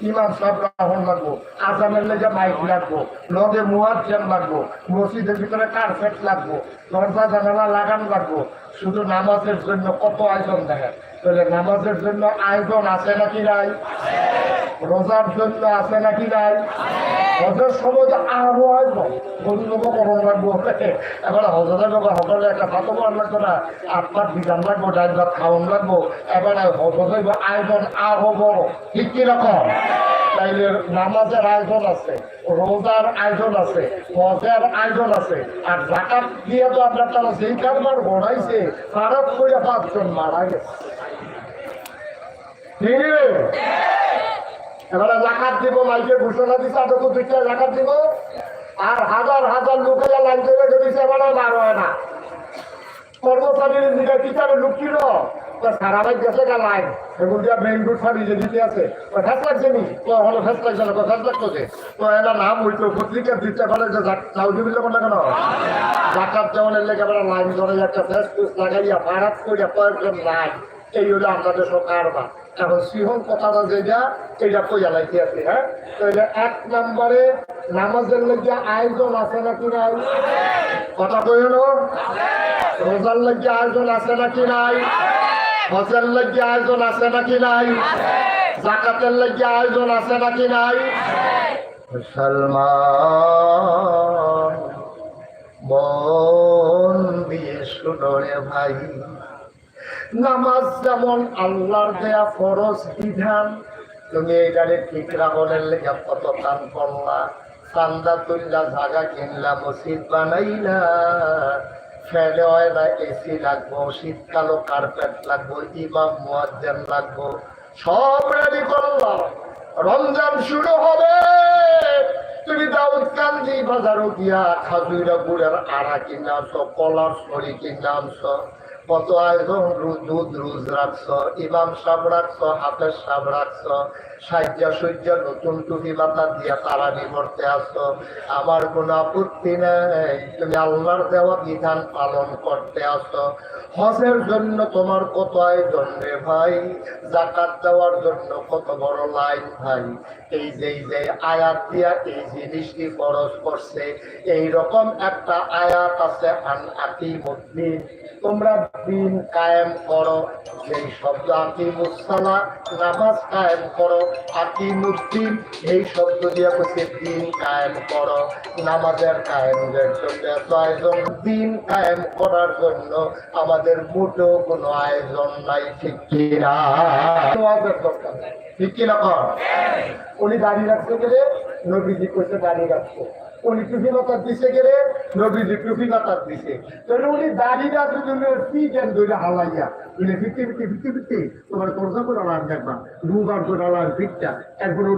ইমাম সাহেব রাহন লাগবো। আসামের লেগে মাইক লাগবো। লগে মুয়াজ্জেম লাগবো। মসজিদের ভিতরে কার্পেট লাগবো। দরজা, জানালা লাগান লাগবো। শুধু নামাজের জন্য কত আয়োজন দেখেন? তাহলে নামাজের জন্য আয়োজন আছে নাকি নাই? রোজার জন্য আছে নাকি নাই? হজের সময় তো আরও আয়োজন গরিব করণ লাগবো এবার হজরের লোক সকলে একটা করার লাগতো না। আপনার বিধান লাগবো ডাইল ভাত খাওয়ান লাগবো। এবার হজরের আয়োজন আরও বড়। ঠিক কীরকম তাইলে নামাজের আয়োজন আছে, রোজার আয়োজন আছে, হজের আয়োজন আছে। আর জাকাত দিয়ে তো আপনার তারা যেই কারবার ঘোড়াইছে ফারাত করে পাঁচজন মারা গেছে। ঠিক? এবারে জাকাত দিব, মাইকে ঘোষণা দিচ্ছে আদৌ দিচ্ছে জাকাত দিব। আর হাজার হাজার লোকেরা লাইন করে দিচ্ছে এবারে বার হয় না। কর্মচারীর দিকে টিচারে লোক ছিল তো সারা রাত গেছে গা লাইন। এগুলো দিয়া মেইন রোড সারি যে দিতে আছে, তো ফেস লাগছে নি? তো হলো ফেস লাগছে না, তো ফেস লাগছে তো এটা নাম হইতো পত্রিকা দিতে পারে যে চাউদি দিলে কোনটা কেন? জাকাত যেমন এর লেগে লাইন ধরে একটা ফেস লাগাইয়া ভাড়াত করিয়া কয়েকজন নাই এই হলো আমাদের সব কারবার। এখন সিহন কথাটা যেটা এইটা কইয়া লাইতে আছে হ্যাঁ? তো এটা এক নম্বরে নামাজের লেগে আয়োজন আছে নাকি নাই? কথা কইল রোজার লেগে আয়োজন আছে নাকি নাই? হজের লেগে আয়োজন আছে নাকি নাই? জাকাতের লেগে আয়োজন আছে নাকি নাই? মুসলমান মন দিয়ে শুনো ভাই। নামাজ যেমন আল্লাহর দেয়া ফরজ বিধান, তুমি এইটারে ঠিক রাখনের লেগে কত কান করলা, চান্দা তুললা জাগা কিনলা, মসজিদ বানাইলা। ফ্যানে হয় না এসি লাগবো, শীতকালও কার্পেট লাগবো, ইমাম মুয়াজ্জেম লাগবো। সব রেডি করলা। রমজান শুরু হবে। তুমি দাউদ কান্দি বাজারও গিয়া খাজুরা গুড়ের আড়া কিনে আনছো, কলার সরি কিনে আনছো। কত আয়োজন দুধ, রুজ রাখছ, ইমাম সাহেব রাখছ, হাফেজ সাহেব রাখছ নতুন টুপি মাথা দিয়া আসছো আমার কোনো আপত্তি নেই, তুমি আল্লাহর দেওয়া বিধান পালন করতে আসছো হজের জন্য তোমার কত আয়োজন রে ভাই? জাকাত দেওয়ার জন্য কত বড় লাইন ভাই? এই যে যে আয়াত দিয়া এই জিনিসটি খরচ করছে, এই রকম একটা আয়াত আছে, আন আতি তোমরা দিন কায়েম করো। সেই শব্দ আতি মুসালা নামাজ কায়েম করো। আতি মুদ্দিন এই শব্দ দিয়ে বসে দিন কায়েম করো। নামাজের কায়েমের জন্য এত আয়োজন। দিন কায়েম করার জন্য আমাদের মোটেও কোনো আয়োজন নাই, ঠিক কিনা? নামাজের দরকার ঠিক কিনা কর? উনি দাঁড়িয়ে রাখতে গেলে নবীজি কইছে দাড়ি রাখছে উনি মাতার দিছে গেলে নবীজি টুপি মাতার দিছে। তাহলে উনি দাড়িটা যদি কি জ্ঞান ধরে হালাইয়া? উনি ফিটি ফিটি ফিটি ফিটি তোমার করজা করে আলার দেখবা। দুবার করে আলার ফিটটা